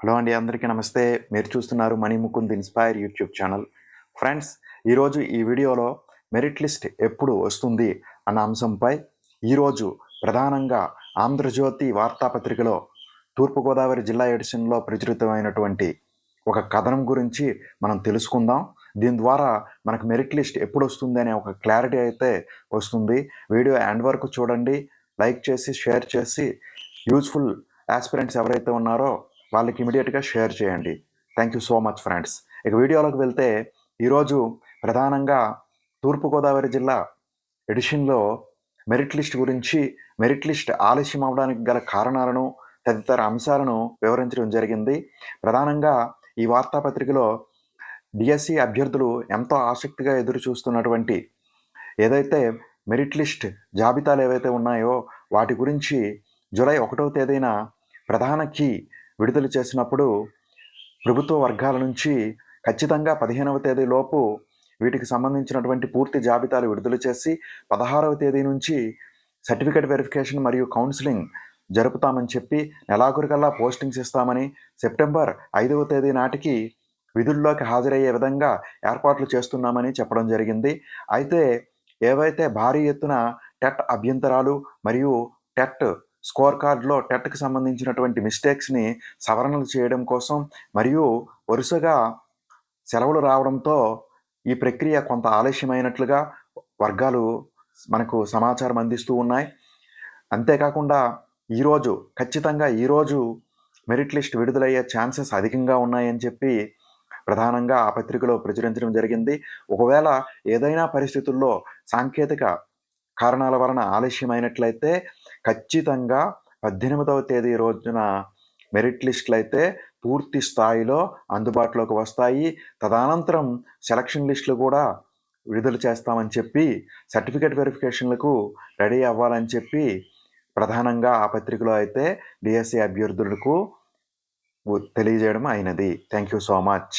Hello అండి అందరికీ నమస్తే. మీరు చూస్తున్నారు Manimukund inspire YouTube channel. Friends ఈరోజు ఈ వీడియోలో మెరిట్ లిస్ట్ ఎప్పుడు వస్తుంది అన్న అంశంపై ఈరోజు ప్రధానంగా ఆంధ్రజ్యోతి వార్తాపత్రికలో తూర్పుగోదావరి జిల్లా ఎడిషన్లో ప్రచురితమైనటువంటి ఒక కథనం గురించి మనం తెలుసుకుందాం. దీని ద్వారా మనకు మెరిట్ లిస్ట్ ఎప్పుడు వస్తుంది అనే ఒక క్లారిటీ అయితే వస్తుంది. వీడియో ఎండ్ వరకు చూడండి. లైక్ చేసి షేర్ చేసి యూజ్ఫుల్ ఆస్పిరెంట్స్ ఎవరైతే ఉన్నారో వాళ్ళకి ఇమీడియట్గా షేర్ చేయండి. Thank you so much friends ఇక వీడియోలోకి వెళ్తే ఈరోజు ప్రధానంగా తూర్పుగోదావరి జిల్లా ఎడిషన్లో మెరిట్ లిస్ట్ గురించి మెరిట్ లిస్ట్ ఆలస్యం అవడానికి గల కారణాలను తదితర అంశాలను వివరించడం జరిగింది. ప్రధానంగా ఈ వార్తాపత్రికలో డిఎస్సి అభ్యర్థులు ఎంతో ఆసక్తిగా ఎదురు చూస్తున్నటువంటి ఏదైతే మెరిట్ లిస్ట్ జాబితాలు ఏవైతే ఉన్నాయో వాటి గురించి జూలై ఒకటవ తేదీన ప్రధాన కీ విడుదల చేసినప్పుడు ప్రభుత్వ వర్గాల నుంచి ఖచ్చితంగా పదిహేనవ తేదీలోపు వీటికి సంబంధించినటువంటి పూర్తి జాబితాలు విడుదల చేసి పదహారవ తేదీ నుంచి సర్టిఫికేట్ వెరిఫికేషన్ మరియు కౌన్సిలింగ్ జరుపుతామని చెప్పి నెలాఖరుకల్లా పోస్టింగ్స్ ఇస్తామని సెప్టెంబర్ ఐదవ తేదీ నాటికి విధుల్లోకి హాజరయ్యే విధంగా ఏర్పాట్లు చేస్తున్నామని చెప్పడం జరిగింది. అయితే ఏవైతే భారీ ఎత్తున టెట్ అభ్యంతరాలు మరియు టెట్ స్కోర్ కార్డులో టెట్కి సంబంధించినటువంటి మిస్టేక్స్ని సవరణలు చేయడం కోసం మరియు వరుసగా సెలవులు రావడంతో ఈ ప్రక్రియ కొంత ఆలస్యమైనట్లుగా వర్గాలు మనకు సమాచారం అందిస్తూ ఉన్నాయి. అంతేకాకుండా ఈరోజు ఖచ్చితంగా ఈరోజు మెరిట్ లిస్ట్ విడుదలయ్యే ఛాన్సెస్ అధికంగా ఉన్నాయని చెప్పి ప్రధానంగా ఆ పత్రికలో ప్రచురించడం జరిగింది. ఒకవేళ ఏదైనా పరిస్థితుల్లో సాంకేతిక కారణాల వలన ఆలస్యమైనట్లయితే ఖచ్చితంగా పద్దెనిమిదవ తేదీ రోజున మెరిట్ లిస్టులు అయితే పూర్తి స్థాయిలో అందుబాటులోకి వస్తాయి. తదనంతరం సెలక్షన్ లిస్టులు కూడా విడుదల చేస్తామని చెప్పి సర్టిఫికేట్ వెరిఫికేషన్లకు రెడీ అవ్వాలని చెప్పి ప్రధానంగా ఆ పత్రికలో అయితే డిఎస్సి అభ్యర్థులకు తెలియజేయడం అయినది. Thank you so much.